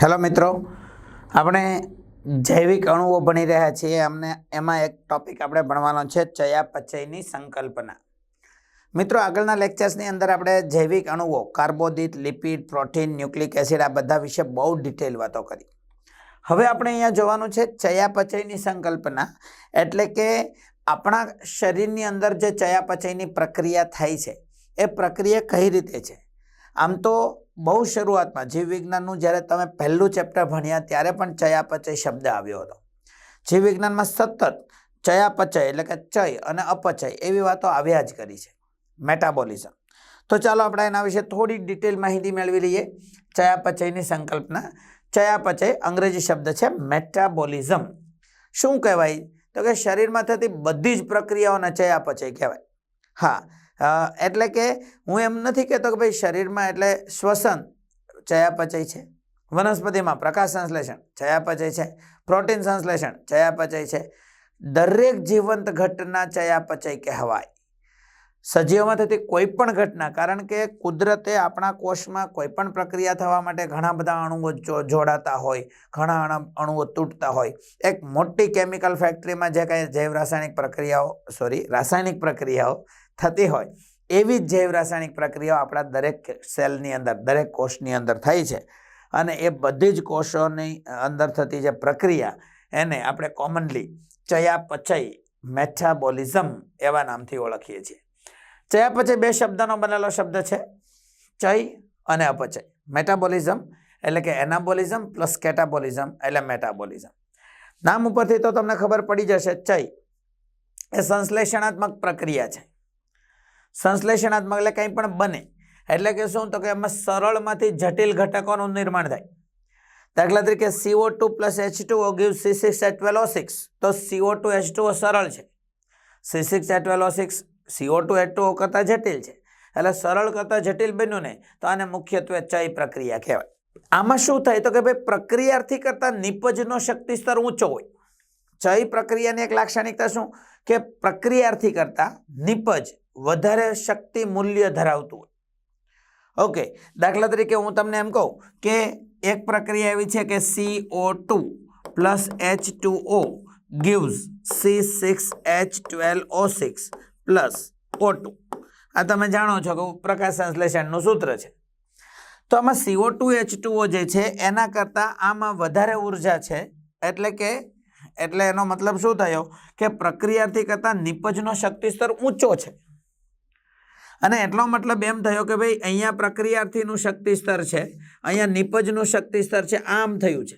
Hello મિત્રો, આપણે જૈવિક અણુઓ ભણી રહ્યા છીએ. અમને એમાં એક ટોપિક આપણે ભણવાનો છે ચયાપચયની સંકલ્પના. મિત્રો, આગળના લેક્ચર્સની અંદર આપણે જૈવિક અણુઓ, કાર્બોદિત લિપિડ પ્રોટીન ન્યુક્લિક એસિડ આ બધા વિશે બહુ ડિટેલ વાતો કરી. હવે આપણે અહીંયા જોવાનું છે ચયાપચયની સંકલ્પના, એટલે કે આપણા શરીરની અંદર જે ચયાપચયની પ્રક્રિયા થાય છે, એ પ્રક્રિયા કઈ રીતે છે? આમ તો બહુ શરૂઆતમાં, જીવ વિજ્ઞાનનું જ્યારે તમે પહેલું ચેપ્ટર ભણ્યા, ત્યારે પણ ચયાપચય શબ્દ આવ્યો હતો. જીવ વિજ્ઞાનમાં સતત ચયાપચય એટલે કે ચય અને અપચય એવી વાતો આવ્યા જ કરી છે. મેટાબોલિઝમ તો ચાલો આપણે એના વિશે થોડી ડિટેલ માહિતી મેળવી લઈએ. ચયાપચયની સંકલ્પના. ચયાપચય અંગ્રેજી શબ્દ છે મેટાબોલિઝમ શું કહેવાય? તો કે શરીરમાં થતી બધી જ પ્રક્રિયાઓને ચયાપચય કહેવાય. હા એટલે કે હું એમ નથી કહેતો કે ભાઈ શરીરમાં એટલે શ્વસન ચયાપચય છે. વનસ્પતિમાં પ્રકાશ સંશ્લેષણ ચયાપચય છે. પ્રોટીન સંશ્લેષણ ચયાપચય છે. દરેક જીવંત ઘટના ચયાપચય કહેવાય. સજીવમાં થતી કોઈ પણ ઘટના, કારણ કે કુદરતે આપણા કોષમાં કોઈ પણ પ્રક્રિયા થવા માટે ઘણા બધા અણુઓ જોડાતા હોય, ઘણા અણ- અણુઓ તૂટતા હોય. એક મોટી કેમિકલ ફેક્ટરીમાં જે કાંઈ જૈવ રાસાયણિક પ્રક્રિયાઓ સોરી રાસાયણિક પ્રક્રિયાઓ થતી હોય, એવી જ જૈવ રાસાયણિક પ્રક્રિયાઓ આપણા દરેક સેલની અંદર, દરેક કોષની અંદર થાય છે. અને એ બધી જ કોષોની અંદર થતી જે પ્રક્રિયા, એને આપણે કોમનલી ચયાપચય મેટાબોલિઝમ એવા નામથી ઓળખીએ છીએ. ચયાપચય બે શબ્દનો બનેલો શબ્દ છે. ચય અને અપચય. મેટાબોલિઝમ એટલે કે એનાબોલિઝમ પ્લસ કેટાબોલિઝમ એટલે મેટાબોલિઝમ નામ ઉપરથી તો તમને ખબર પડી જશે, ચય. એ સંશ્લેષણાત્મક પ્રક્રિયા છે. સંશ્લેષણાત્મક એટલે કંઈ પણ બને. એટલે કે શું? તો કે એમાં સરળમાંથી જટિલ ઘટકોનું નિર્માણ થાય. દાખલા તરીકે CO two plus H two O give C six H twelve six તો સીઓ ટુ એચ ટુ સરળ છે. C six H twelve six CO two H two કરતાં જટિલ છે. એટલે સરળ કરતાં જટિલ બન્યું ને તો આને મુખ્યત્વે ચય પ્રક્રિયા કહેવાય. આમાં શું થાય? તો કે ભાઈ પ્રક્રિયાર્થી કરતાં નિપજનો શક્તિ સ્તર ઊંચો હોય. ચય પ્રક્રિયાની એક લાક્ષણિકતા શું? કે પ્રક્રિયાર્થી કરતાં નિપજ વધારે શક્તિ મૂલ્ય ધરાવતું હોય. ઓકે દાખલા તરીકે હું તમને એમ કહું કે એક પ્રક્રિયા એવી છે કે C O two plus H two O gives C six H twelve O six plus O two આ તમે જાણો છો કે પ્રકાશ સંશ્લેષણનું સૂત્ર છે. તો આમાં સીઓ ટુ એચ ટુઓ જે છે, એના કરતાં આમાં વધારે ઊર્જા છે, એટલે કે, એટલે એનો મતલબ શું થયો? કે પ્રક્રિયાથી કરતાં નિપજનો શક્તિ સ્તર ઊંચો છે. અને એટલો મતલબ એમ થયો કે ભાઈ અહીંયા પ્રક્રિયાર્થીનું શક્તિ સ્તર છે, અહીંયા નિપજનું શક્તિ સ્તર છે, આમ થયું છે.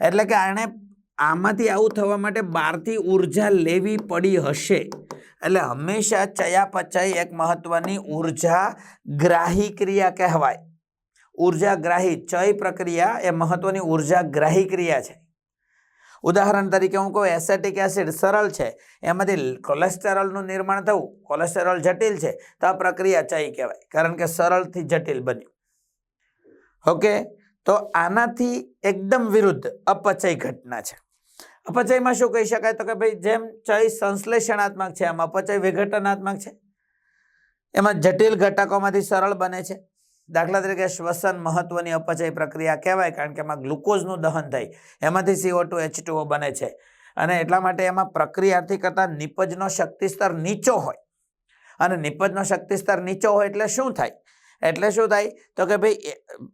એટલે કે આણે આમાંથી આવું થવા માટે બહારથી ઊર્જા લેવી પડી હશે. એટલે હંમેશા ચયાપચય એક મહત્વની ઊર્જા ગ્રાહી ક્રિયા કહેવાય. ઊર્જા ગ્રાહી ચય પ્રક્રિયા એ મહત્વની ઊર્જા ગ્રાહી ક્રિયા છે. ઉદાહરણ તરીકે હું કહું, એસેટિક એસિડ સરળ છે. એમાંથી કોલેસ્ટેરોલનું નિર્માણ થવું કોલેસ્ટેરોલ જટિલ છે, તો આ પ્રક્રિયા ચય કહેવાય. કારણ કે સરળથી જટિલ બન્યું. ઓકે? તો આનાથી એકદમ વિરુદ્ધ અપચય ઘટના છે. અપચયમાં શું કહી શકાય? તો કે ભાઈ, જેમ ચય સંશ્લેષણાત્મક છે, એમ અપચય વિઘટનાત્મક છે. એમાં જટિલ ઘટકોમાંથી સરળ બને છે. દાખલા તરીકે શ્વસન મહત્વની અપચય પ્રક્રિયા કહેવાય કારણ કે એમાં ગ્લુકોઝનું દહન થાય. એમાંથી સીઓ ટુ એચ ટુઓ બને છે. અને એટલા માટે એમાં પ્રક્રિયાથી કરતાં નિપજનો શક્તિ સ્તર નીચો હોય. અને નિપજનો શક્તિ સ્તર નીચો હોય એટલે શું થાય? એટલે શું થાય? તો કે ભાઈ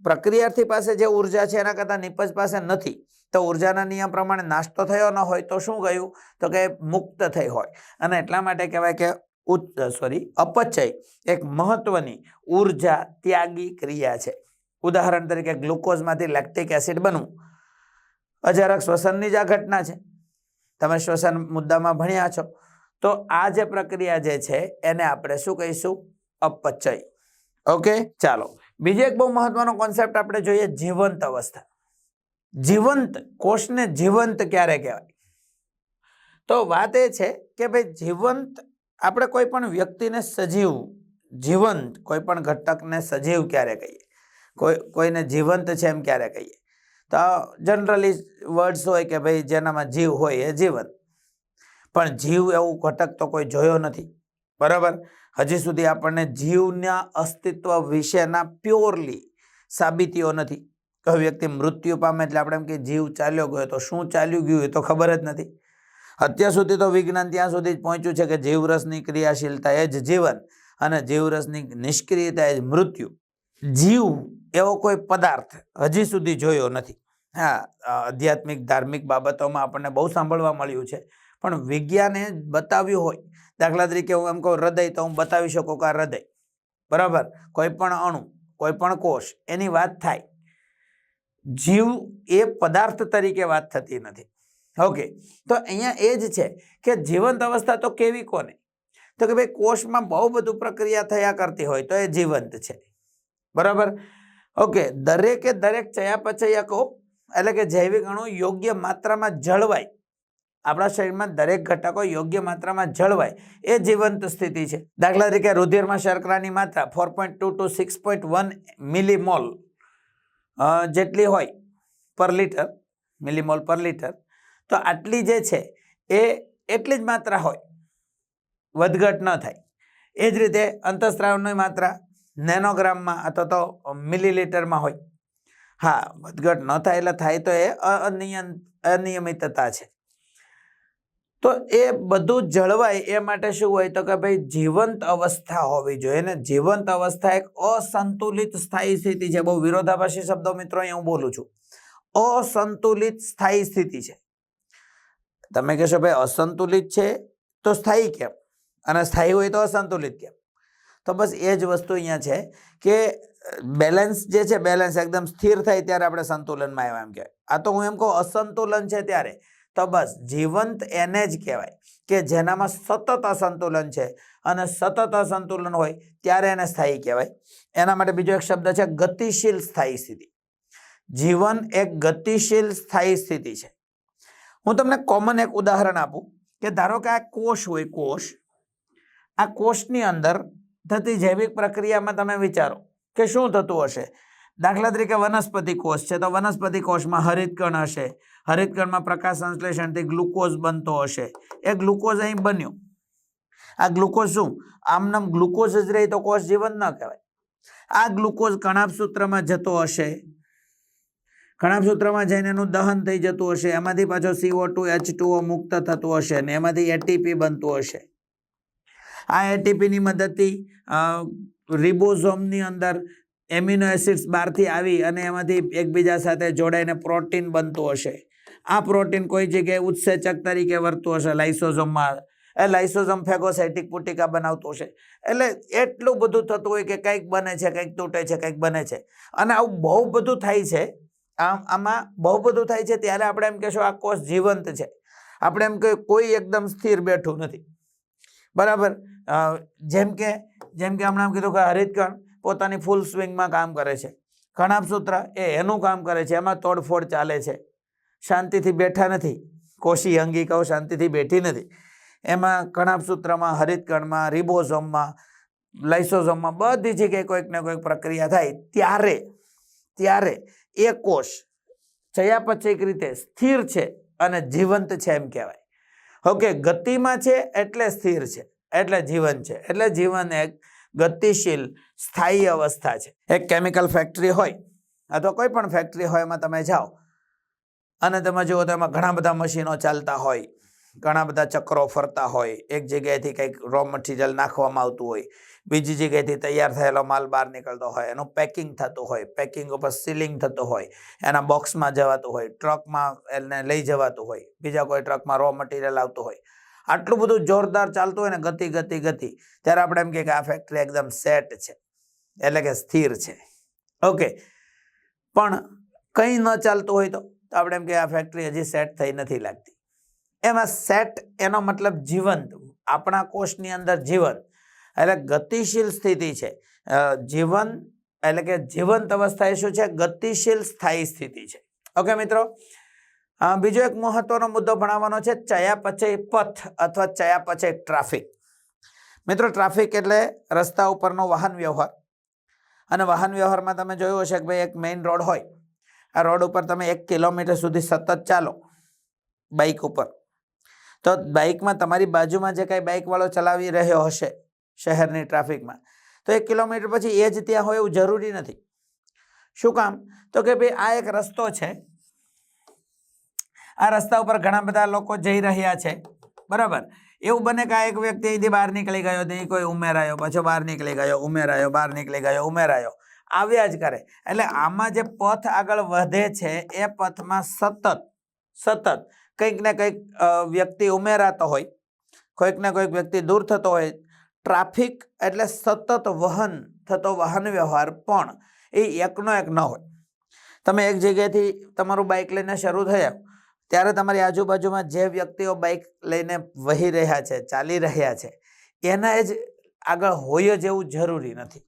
પ્રક્રિયાર્થી પાસે જે ઊર્જા છે એના કરતાં નિપજ પાસે નથી. તો ઉર્જાના નિયમ પ્રમાણે નાસ્તો થયો ન હોય તો શું ગયું? તો કે મુક્ત થઈ હોય. અને એટલા માટે કહેવાય કે સોરી અપચય એક મહત્વની ઊર્જા ત્યાગી ક્રિયા છે. ઉદાહરણ તરીકે ગ્લુકોઝમાંથી લેક્ટિક એસિડ બનવું. અજારક શ્વસનની જ આ ઘટના છે. તમે શ્વસન મુદ્દામાં ભણ્યા છો. તો આ જે પ્રક્રિયા જે છે, એને આપણે શું કહીશું? અપચય. ઓકે ચાલો. બીજો એક બહુ મહત્વનો કોન્સેપ્ટ આપણે જોઈએ, જીવંત અવસ્થા. જીવંત કોષને જીવંત ક્યારે કહેવાય? તો વાત એ છે કે ભાઈ, જીવંત આપણે કોઈ પણ વ્યક્તિને સજીવ, જીવંત કોઈ પણ ઘટકને સજીવ ક્યારે કહીએ? કોઈ, કોઈને જીવંત છે એમ ક્યારે કહીએ? તો જનરલી વર્ડ્સ હોય કે ભાઈ જેનામાં જીવ હોય એ જીવંત. પણ જીવ એવું ઘટક તો કોઈ જોયો નથી. બરાબર? હજી સુધી આપણને જીવના અસ્તિત્વ વિશેના પ્યોરલી સાબિતીઓ નથી. કોઈ વ્યક્તિ મૃત્યુ પામે એટલે આપણે એમ કે જીવ ચાલ્યો ગયો તો શું ચાલ્યું ગયું એ તો ખબર જ નથી. અત્યાર સુધી તો વિજ્ઞાન ત્યાં સુધી જ પહોંચ્યું છે કે જીવરસની ક્રિયાશીલતા એ જ જીવન અને જીવરસની નિષ્ક્રિયતા એ જ મૃત્યુ. જીવ એવો કોઈ પદાર્થ હજી સુધી જોયો નથી. હા આધ્યાત્મિક, ધાર્મિક બાબતોમાં આપણને બહુ સાંભળવા મળ્યું છે. પણ વિજ્ઞાને બતાવ્યું હોય, દાખલા તરીકે હું એમ કહું હૃદય, તો હું બતાવી શકું કે હૃદય. બરાબર? કોઈ પણ અણુ, કોઈ પણ કોષ, એની વાત થાય. જીવ એ પદાર્થ તરીકે વાત થતી નથી. ઓકે તો અહીંયા એ જ છે કે જીવંત અવસ્થા તો કેવી કોને? તો કે ભાઈ કોષમાં બહુ બધું પ્રક્રિયા થયા કરતી હોય તો એ જીવંત છે. બરાબર? ઓકે દરેકે દરેક ચયાપચયકો એટલે કે જૈવિક અણુ યોગ્ય માત્રામાં જળવાય. આપણા શરીરમાં દરેક ઘટકો યોગ્ય માત્રામાં જળવાય. એ જીવંત સ્થિતિ છે. દાખલા તરીકે રુધિરમાં શર્કરાની માત્રા four point two two six point one millimole જેટલી હોય પર લીટર મિલીમોલ પર લીટર તો આટલી જે છે, એ એટલી જ માત્રા હોય. વધઘટ ન થાય. એ જ રીતે અંતઃસ્ત્રાવની માત્રા નેનોગ્રામમાં અથવા તો મિલીલીટરમાં હોય. હા, વધઘટ ન થાય એટલે થાય તો એ અનિયમ અનિયમિતતા છે. તો એ બધું જળવાય એ માટે શું હોય તો કે ભાઈ જીવંત અવસ્થા હોવી જોઈએ ને જીવંત અવસ્થા એક અસંતુલિત સ્થાયી સ્થિતિ છે. બહુ વિરોધાભાસી શબ્દો મિત્રો અહીંયા હું બોલું છું. અસંતુલિત સ્થાયી સ્થિતિ છે. તમે કહેશો, ભાઈ, અસંતુલિત છે તો સ્થાયી કેમ? અને સ્થાયી હોય તો અસંતુલિત કેમ? તો બસ એ જ વસ્તુ અહીંયા છે કે, બેલેન્સ જે છે, બેલેન્સ એકદમ સ્થિર થાય ત્યારે આપણે સંતુલનમાં આવ્યા એમ કહેવાય. આ તો હું એમ કહું, અસંતુલન છે ત્યારે. તો બસ, જીવંત એને જ કહેવાય કે જેનામાં સતત અસંતુલન છે અને સતત અસંતુલન હોય ત્યારે એને સ્થાયી કહેવાય. એના માટે બીજો એક શબ્દ છે, ગતિશીલ સ્થાયી સ્થિતિ. જીવન એક ગતિશીલ સ્થાયી સ્થિતિ છે. હું તમને કોમન એક ઉદાહરણ આપું કે ધારો કે આ કોષ હોય, કોષ, આ કોષની અંદર થતી જૈવિક પ્રક્રિયામાં તમે વિચારો કે શું થતું હશે? દાખલા તરીકે વનસ્પતિ કોષ છે, તો વનસ્પતિ કોષમાં હરિતકણ હશે. હરિતકણમાં પ્રકાશ સંશ્લેષણથી ગ્લુકોઝ બનતો હશે. એ ગ્લુકોઝ અહીં બન્યો. આ ગ્લુકોઝ શું? આમનામ ગ્લુકોઝ જ રહી તો કોષ જીવન ન કહેવાય. આ ગ્લુકોઝ કણાભ સૂત્રમાં જતો હશે. કણાભ સૂત્રમાં જઈને એનું દહન થઈ જતું હશે. એમાંથી પાછો સીઓ ટુ એચ ટુઓ મુક્ત થતું હશે અને એમાંથી એટીપી બનતું હશે. આ એટીપીની મદદથી રિબોઝોમની અંદર એમિનો એસિડ્સ બહારથી આવી અને એમાંથી એકબીજા સાથે જોડાઈને પ્રોટીન બનતું હશે. આ પ્રોટીન કોઈ જગ્યાએ ઉત્સેચક તરીકે વર્તું હશે. લાઇસોઝોમમાં, એ લાઇસોઝોમ ફેગોસાઇટિક પુટિકા બનાવતું હશે. એટલે એટલું બધું થતું હોય કે કંઈક બને છે, કંઈક તૂટે છે, કંઈક બને છે. અને આવું બહુ બધું થાય છે આમ આમાં બહુ બધું થાય છે ત્યારે આપણે એમ કહેશું આ કોષ જીવંત છે. આપણે એમ કહીએ કોઈ એકદમ સ્થિર બેઠું નથી. બરાબર? જેમ કે જેમ કે હમણાં કીધું કે હરિતકણ પોતાની ફૂલ સ્વિંગમાં કામ કરે છે. કણાભ સૂત્ર એ એનું કામ કરે છે. એમાં તોડફોડ ચાલે છે. શાંતિથી બેઠા નથી. કોશી અંગિકાઓ શાંતિથી બેઠી નથી. એમાં કણાભ સૂત્રમાં હરિતકણમાં રિબોઝોમમાં લાઇસોઝોમમાં બધી જગ્યાએ કોઈક ને કોઈક પ્રક્રિયા થાય. ત્યારે ત્યારે એ કોષ ચયાપચયિક રીતે સ્થિર છે અને જીવંત છે એમ કહેવાય. ઓકે, ગતિમાં છે એટલે સ્થિર છે, એટલે જીવન છે. એટલે જીવન એક ગતિશીલ, સ્થાયી અવસ્થા છે. એક કેમિકલ ફેક્ટરી હોય અથવા કોઈ પણ ફેક્ટરી હોય એમાં તમે જાઓ. અને તમે જુઓ તો એમાં ઘણા બધા મશીનો ચાલતા હોય. ઘણા બધા ચક્રો ફરતા હોય. એક જગ્યાએથી કંઈક રો મટીરિયલ નાખવામાં આવતું હોય. બીજી જગ્યાએથી તૈયાર થયેલો માલ બહાર નીકળતો હોય. એનું પેકિંગ થતું હોય. પેકિંગ ઉપર સીલિંગ થતું હોય. એના બોક્સમાં જવાતું હોય. ટ્રકમાં એને લઈ જવાતું હોય. બીજા કોઈ ટ્રકમાં રો મટીરિયલ આવતું હોય. આટલું બધું જોરદાર ચાલતું હોય ને ગતિ ગતિ ગતિ. ત્યારે આપણે એમ કે આ ફેક્ટરી એકદમ સેટ છે. એટલે કે સ્થિર છે. ઓકે પણ કંઈ ન ચાલતું હોય તો આપણે એમ કે આ ફેક્ટરી હજી સેટ થઈ નથી લાગતી. એમાં સેટ એનો મતલબ જીવંત. આપણા કોષની અંદર જીવન એટલે ગતિશીલ સ્થિતિ છે. જીવન એટલે કે જીવંત અવસ્થા એ શું છે? ગતિશીલ સ્થાયી સ્થિતિ છે. ઓકે મિત્રો? બીજો એક મહત્વનો મુદ્દો ભણાવવાનો છે ચયાપચય પથ અથવા ચયાપચય ટ્રાફિક. મિત્રો, ટ્રાફિક એટલે રસ્તા ઉપરનો વાહન વ્યવહાર. અને વાહન વ્યવહારમાં તમે જોયું હશે કે ભાઈ એક મેઇન રોડ હોય. આ રોડ ઉપર તમે એક કિલોમીટર સુધી સતત ચાલો. બાઇક ઉપર. તો બાઇકમાં તમારી બાજુમાં જે કાંઈ બાઇકવાળો ચલાવી રહ્યો હશે શહેરની ટ્રાફિકમાં, તો એક કિલોમીટર પછી એ જ ત્યાં હોય એવું જરૂરી નથી. શું કામ? તો કે ભાઈ, આ એક રસ્તો છે. આ રસ્તા ઉપર ઘણા બધા લોકો જઈ રહ્યા છે. બરાબર? એવું બને કે આ એક વ્યક્તિ અહીંથી બહાર નીકળી ગયો નહીં કોઈ ઉમેરાયો, પાછો બહાર નીકળી ગયો, ઉમેરાયો, બહાર નીકળી ગયો, ઉમેરાયો. આવ્યા જ કરે. એટલે આમાં જે પથ આગળ વધે છે, એ પથમાં સતત સતત કંઈક ને કંઈક વ્યક્તિ ઉમેરાતો હોય, કોઈક ને કોઈક વ્યક્તિ દૂર થતો હોય. ટ્રાફિક એટલે સતત વહન, થતો વાહન વ્યવહાર પણ એ એકનો એક ન હોય. તમે એક જગ્યાએથી તમારું બાઇક લઈને શરૂ થયા, ત્યારે તમારી આજુબાજુમાં જે વ્યક્તિઓ બાઇક લઈને વહી રહ્યા છે, ચાલી રહ્યા છે, એના જ આગળ હોય જ એવું જરૂરી નથી.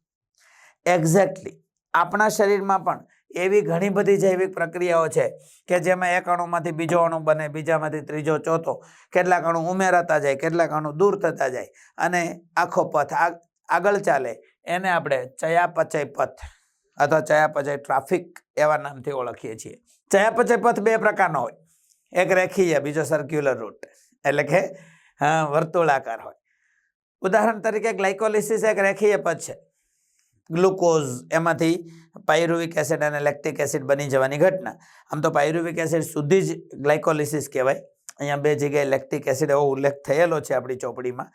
એક્ઝેક્ટલી આપણા શરીરમાં પણ એવી ઘણી બધી જૈવિક પ્રક્રિયાઓ છે કે જેમાં એક અણુમાંથી બીજો અણુ બને, બીજામાંથી ત્રીજો, ચોથો, કેટલાક અણુ ઉમેરાતા જાય, કેટલાક અણુ દૂર થતા જાય અને આખો પથ આગળ ચાલે. એને આપણે ચયાપચય પથ અથવા ચયાપચય ટ્રાફિક એવા નામથી ઓળખીએ છીએ. ચયાપચય પથ બે પ્રકારનો હોય. એક રેખીય, બીજો સર્ક્યુલર રૂટ એટલે કે વર્તુળાકાર હોય. ઉદાહરણ તરીકે ગ્લાયકોલિસિસ એક રેખીય પથ છે. ગ્લુકોઝ એમાંથી પાયરુવિક એસિડ અને લેક્ટિક એસિડ બની જવાની ઘટના. આમ તો પાયરુવિક એસિડ સુધી જ ગ્લાયકોલિસિસ કહેવાય. અહીંયા બે જગ્યાએ લેક્ટિક એસિડ એવો ઉલ્લેખ થયેલો છે આપણી ચોપડીમાં.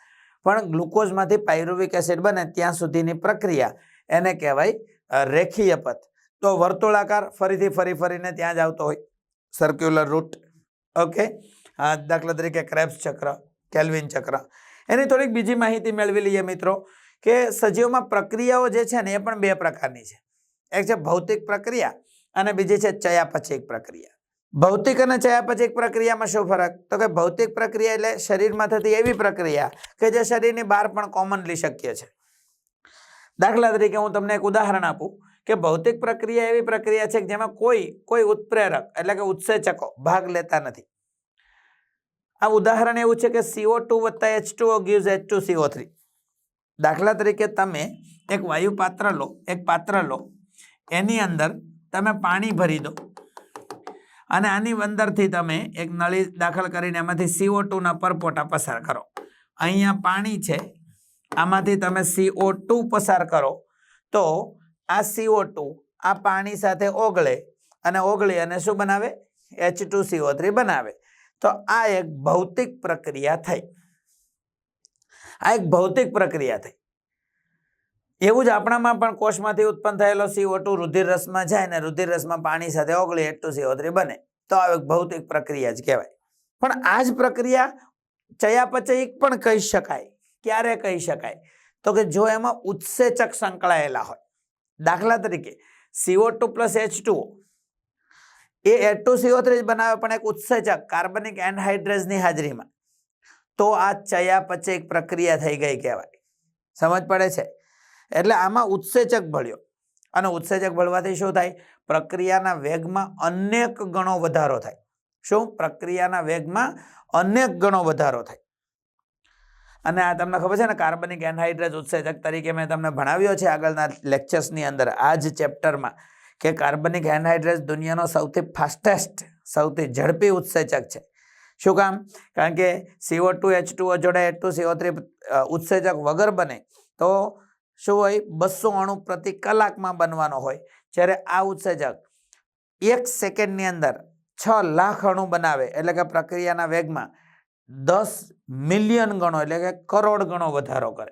પણ ગ્લુકોઝમાંથી પાયરુવિક એસિડ બને ત્યાં સુધીની પ્રક્રિયા એને કહેવાય રેખીય પથ તો વર્તુળાકાર ફરીથી ફરી ફરીને ત્યાં જ આવતો હોય. સર્ક્યુલર રૂટ ઓકે દાખલા તરીકે ક્રેબ્સ ચક્ર કેલ્વિન ચક્ર. એની થોડીક બીજી માહિતી મેળવી લઈએ મિત્રો. કે સજીવમાં પ્રક્રિયાઓ જે છે ને એ પણ બે પ્રકારની છે. એક છે ભૌતિક પ્રક્રિયા અને બીજી છે ચયાપચયિક પ્રક્રિયા. ભૌતિક અને ચયાપચયિક પ્રક્રિયામાં શું ફરક? તો કે ભૌતિક પ્રક્રિયા એટલે શરીરમાં થતી એવી પ્રક્રિયા કે જે શરીરની બહાર પણ કોમનલી શક્ય છે. દાખલા તરીકે હું તમને એક ઉદાહરણ આપું કે ભૌતિક પ્રક્રિયા એવી પ્રક્રિયા છે કે જેમાં કોઈ કોઈ ઉત્પ્રેરક એટલે કે ઉત્સેચકો ભાગ લેતા નથી. આ ઉદાહરણ એવું છે કે સીઓ ટુ વત્તા H two gives H two CO three દાખલા તરીકે તમે એક વાયુ પાત્ર લો, એક પાત્ર લો. એની અંદર તમે પાણી ભરી દો. અને આની અંદરથી તમે એક નળી દાખલ કરીને એમાંથી સીઓ ટુના પરપોટા પસાર કરો. અહીંયા પાણી છે, આમાંથી તમે સીઓ ટુ પસાર કરો. તો આ સીઓ ટુ આ પાણી સાથે ઓગળે અને ઓગળી અને શું બનાવે? એચ ટુ સીઓ થ્રી બનાવે. તો આ એક ભૌતિક પ્રક્રિયા થઈ. આ એક ભૌતિક પ્રક્રિયા થઈ. એવું જ આપણામાં પણ કોષમાંથી ઉત્પન્ન થયેલો સીઓ ટુ રુધિર રસમાં જાય ને રુધિર રસમાં પાણી સાથે ઓગળી એટ ટુ સીઓ થ્રી બને. તો આ એક ભૌતિક પ્રક્રિયા જ કહેવાય. પણ આ જ પ્રક્રિયા ચયાપચયિક પણ કહી શકાય. ક્યારે કહી શકાય? તો કે જો એમાં ઉત્સેચક સંકળાયેલા હોય. દાખલા તરીકે CO two plus H two એ એચ ટુ સીઓ થ્રી જ બનાવે પણ એક ઉત્સેચક કાર્બનિક એનહાઇડ્રેઝની હાજરીમાં. તો આ ચયાપચય એક પ્રક્રિયા થઈ ગઈ કહેવાય. સમજ પડે છે? એટલે આમાં ઉત્સેચક ભળ્યો. અને ઉત્સેચક ભળવાથી શું થાય? પ્રક્રિયાના વેગમાં અનેક ગણો વધારો થાય. શું? પ્રક્રિયાના વેગમાં અનેક ગણો વધારો થાય. અને આ તમને ખબર છે ને, કાર્બનિક એનહાઇડ્રેઝ ઉત્સેચક તરીકે મેં તમને ભણાવ્યો છે આગળના લેક્ચર્સની અંદર, આ જ ચેપ્ટરમાં, કે કાર્બનિક એનહાઇડ્રેઝ દુનિયાનો સૌથી ફાસ્ટેસ્ટ સૌથી ઝડપી ઉત્સેચક છે. શું કામ? કારણ કે સીઓ ટુ એચ ટુ જોડે એચ ટુ સીઓ થ્રી ઉત્સેજક વગર બને, તો શું હોય? બસો અણુ પ્રતિ કલાકમાં બનવાનો હોય. જ્યારે આ ઉત્સેજક એક સેકન્ડની અંદર છ લાખ અણુ બનાવે, એટલે કે પ્રક્રિયાના વેગમાં દસ મિલિયન ગણો, એટલે કે કરોડ ગણો વધારો કરે.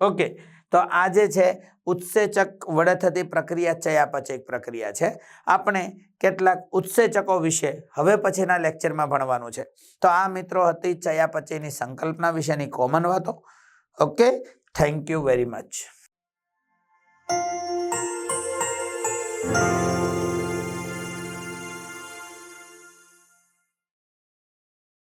ઓકે. તો આ જે છે, ઉત્સેચક વડે થતી પ્રક્રિયા ચયાપચય પ્રક્રિયા છે. આપણે કેટલાક ઉત્સેચકો વિશે હવે પછીના લેક્ચરમાં ભણવાનું છે. તો આ મિત્રો હતી ચયાપચયની સંકલ્પના વિશેની કોમન વાતો. Okay thank you very much